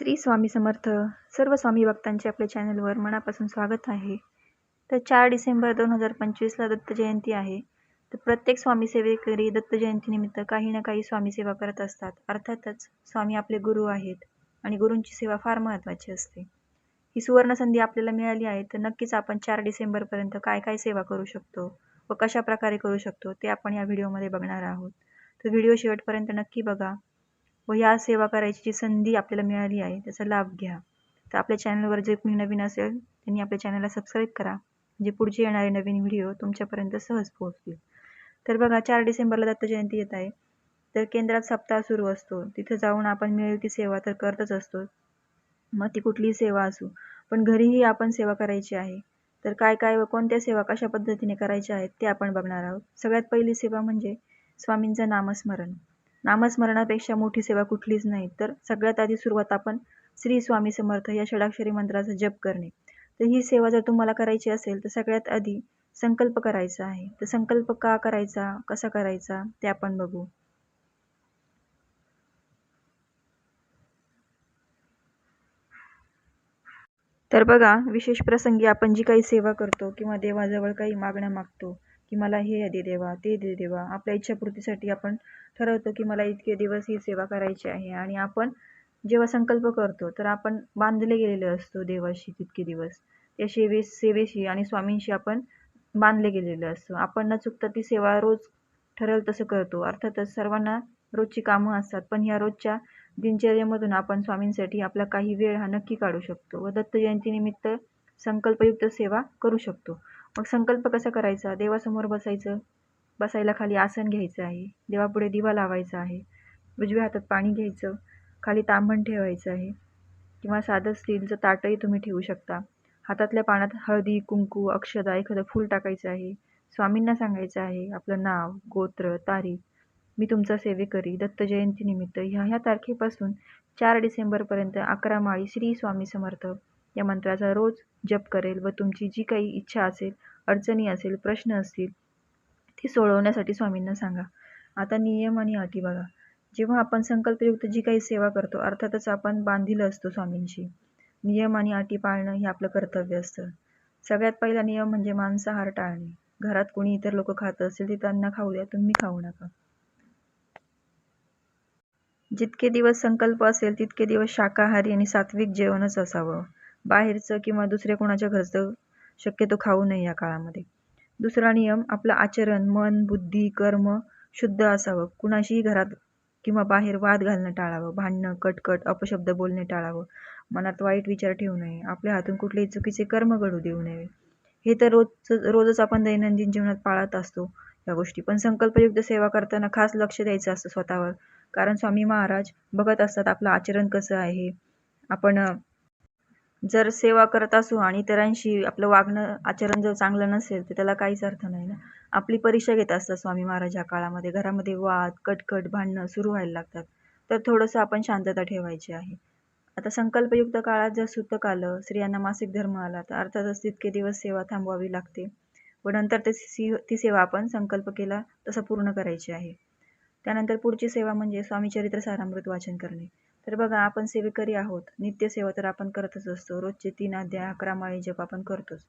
श्री स्वामी समर्थ सर्व स्वामी भक्तांचे आपल्या चॅनलवर मनापासून स्वागत आहे. तर चार डिसेंबर दोन हजार पंचवीसला दत्त जयंती आहे. तर प्रत्येक स्वामी सेवेकरी दत्त जयंतीनिमित्त काही ना काही स्वामी सेवा करत असतात. अर्थातच स्वामी आपले गुरु आहेत आणि गुरूंची सेवा फार महत्त्वाची असते. ही सुवर्ण संधी आपल्याला मिळाली आहे तर नक्कीच आपण चार डिसेंबरपर्यंत काय काय सेवा करू शकतो व कशा प्रकारे करू शकतो ते आपण या व्हिडिओमध्ये बघणार आहोत. तर व्हिडिओ शेवटपर्यंत नक्की बघा. व या सेवा करायची जी संधी आपल्याला मिळाली आहे त्याचा लाभ घ्या. तर आपल्या चॅनलवर जे कोणी नवीन असेल त्यांनी आपल्या चॅनलला सबस्क्राईब करा. म्हणजे पुढचे येणारे नवीन व्हिडिओ तुमच्यापर्यंत सहज पोहोचतील. तर बघा चार डिसेंबरला दत्त जयंती येत आहे. तर केंद्रात सप्ताह सुरू असतो. तिथं जाऊन आपण मिळेल ती सेवा तर करतच असतो. मग ती कुठलीही सेवा असू पण घरीही आपण सेवा करायची आहे. तर काय काय व कोणत्या सेवा कशा पद्धतीने करायच्या आहेत ते आपण बघणार आहोत. सगळ्यात पहिली सेवा म्हणजे स्वामींचं नामस्मरण. नामस्मरणापेक्षा मोठी सेवा कुठलीच नाही. तर सगळ्यात आधी सुरुवात आपण श्री स्वामी समर्थ या षडाक्षरी मंत्राचा जप करणे. तर ही सेवा जर तुम्हाला करायची असेल तर सगळ्यात आधी संकल्प करायचा आहे. तर संकल्प का करायचा? कसा करायचा? ते आपण बघू. तर बघा विशेष प्रसंगी आपण जी काही सेवा करतो किंवा देवाजवळ काही मागण्या मागतो की मला हे दे देवा ते दे देवा. आपल्या इच्छापूर्तीसाठी आपण ठरवतो की मला इतके दिवस ही सेवा करायची आहे. आणि आपण जेव्हा संकल्प करतो तर आपण बांधले गेलेले असतो देवाशी तितके दिवस. त्या सेवे सेवेशी आणि स्वामींशी आपण बांधले गेलेले असतो. आपण न चुकता ती सेवा रोज ठरेल तसं करतो. अर्थातच सर्वांना रोजची कामं असतात पण ह्या रोजच्या दिनचर्येमधून आपण स्वामींसाठी आपला काही वेळ हा नक्की काढू शकतो. व दत्त जयंतीनिमित्त संकल्पयुक्त सेवा करू शकतो. मग संकल्प कसा करायचा? देवासमोर बसायचं? बसायला खाली आसन घ्यायचं आहे. देवापुढे दिवा लावायचा आहे. उजव्या हातात पाणी घ्यायचं. खाली तांबण ठेवायचं आहे. किंवा साधं स्टीलचं ताटही तुम्ही ठेवू शकता. हातातल्या पाण्यात हळदी कुंकू अक्षदा एखादं फूल टाकायचं आहे. स्वामींना सांगायचं आहे आपलं नाव गोत्र तारीख मी तुमचा सेवेकरी दत्त जयंतीनिमित्त ह्या ह्या तारखेपासून चार डिसेंबरपर्यंत अकरा माळी श्री स्वामी समर्थ या मंत्राचा रोज जप करेल व तुमची जी काही इच्छा असेल अडचणी असेल प्रश्न असतील ती सोडवण्यासाठी स्वामींना सांगा. आता नियम आणि अटी बघा. जेव्हा आपण संकल्पयुक्त जी काही सेवा करतो अर्थातच आपण बांधील असतो स्वामींशी. नियम आणि अटी पाळणं हे आपलं कर्तव्य असतं. सगळ्यात पहिला नियम म्हणजे मांसाहार टाळणे. घरात कोणी इतर लोक खात असेल ते त्यांना खाऊ द्या तुम्ही खाऊ नका. जितके दिवस संकल्प असेल तितके दिवस शाकाहारी आणि सात्विक जेवणच असावं. बाहेरचं किंवा दुसऱ्या कोणाच्या घरचं शक्यतो खाऊ नये या काळामध्ये. दुसरा नियम आपलं आचरण मन बुद्धी कर्म शुद्ध असावं. कुणाशीही घरात किंवा बाहेर वाद घालणं टाळावं. भांडणं कटकट अपशब्द बोलणे टाळावं. मनात वाईट विचार ठेवू नये. आपल्या हातून कुठलेही चुकीचे कर्म घडू देऊ नये. हे तर रोज रोजच आपण दैनंदिन जीवनात पाळत असतो या गोष्टी. पण संकल्पयुक्त सेवा करताना खास लक्ष द्यायचं असतं स्वतःवर. कारण स्वामी महाराज बघत असतात आपलं आचरण कसं आहे. आपण जर सेवा करत असू आणि इतरांशी आपलं वागणं आचरण जर चांगलं नसेल तर त्याला काहीच अर्थ नाही ना. आपली परीक्षा घेत असतात स्वामी महाराज या काळामध्ये. घरामध्ये वाद कटकट भांडणं सुरू व्हायला लागतात. तर थोडंसं आपण शांतता ठेवायची आहे. आता संकल्पयुक्त काळात जर सुतक आलं स्त्रियांना मासिक धर्म आला तर अर्थातच तितके दिवस सेवा थांबवावी लागते व नंतर ते ती सेवा आपण संकल्प केला तसं पूर्ण करायची आहे. त्यानंतर पुढची सेवा म्हणजे स्वामीचरित्र सारामृत वाचन करणे. तर बघा आपण सेवेकरी आहोत. नित्यसेवा तर आपण करतच असतो. रोजचे तीन अध्याय अकरा माळी जप आपण करतोच.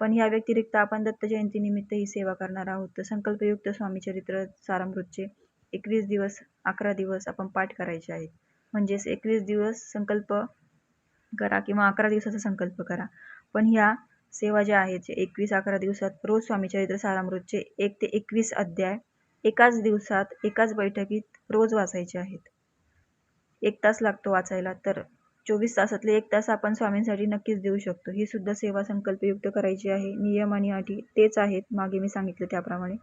पण ह्या व्यतिरिक्त आपण दत्त जयंतीनिमित्त ही सेवा करणार आहोत. तर संकल्पयुक्त स्वामीचरित्र सारामृतचे एकवीस दिवस अकरा दिवस आपण पाठ करायचे आहेत. म्हणजेच एकवीस दिवस संकल्प करा किंवा अकरा दिवसाचा संकल्प करा. पण ह्या सेवा ज्या आहेत जे एकवीस अकरा दिवसात रोज स्वामीचरित्र सारामृतचे एक ते एकवीस अध्याय एकाच दिवसात एकाच बैठकीत रोज वाचायचे आहेत. एक तास लागतो वाचायला. तर चोवीस तासातले एक तास आपण स्वामींसाठी नक्कीच देऊ शकतो. ही सुद्धा सेवा संकल्पयुक्त करायची आहे. नियम आणि अटी तेच आहेत मागे मी सांगितलं त्याप्रमाणे.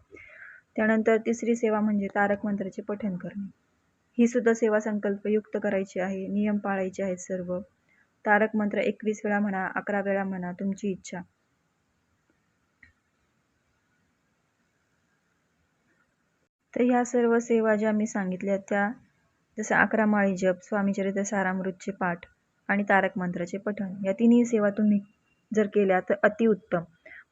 त्यानंतर तिसरी सेवा म्हणजे तारक मंत्राचे पठण करणे. ही सुद्धा सेवा संकल्पयुक्त करायची आहे. नियम पाळायचे आहेत सर्व. तारक मंत्र एकवीस वेळा म्हणा अकरा वेळा म्हणा तुमची इच्छा. तर ह्या सर्व सेवा ज्या मी सांगितल्या त्या जसं अकरा माळी जप स्वामीचरित्र सारामृतचे पाठ आणि तारक मंत्राचे पठण या तिन्ही सेवा तुम्ही जर केल्या तर अतिउत्तम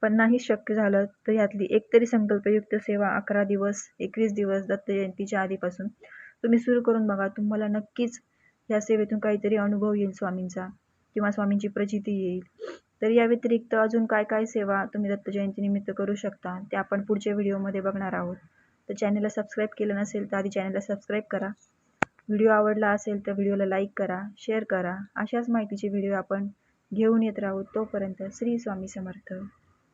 पण नाही शक्य झालं तर यातली एक तरी संकल्पयुक्त सेवा अकरा दिवस एकवीस दिवस दत्त जयंतीच्या आधीपासून तुम्ही सुरू करून बघा. तुम्हाला नक्कीच या सेवेतून काहीतरी अनुभव येईल स्वामींचा किंवा स्वामींची प्रचिती येईल. तर या व्यतिरिक्त अजून काय काय सेवा तुम्ही दत्त जयंतीनिमित्त करू शकता ते आपण पुढच्या व्हिडिओमध्ये बघणार आहोत. तर चॅनलला सबस्क्राईब केलं नसेल तर आधी चॅनलला सबस्क्राईब करा. व्हिडिओ आवडला असेल तर व्हिडिओला लाईक करा शेअर करा. अशाच माहितीचे व्हिडिओ आपण घेऊन येत राहू तोपर्यंत श्री स्वामी समर्थ.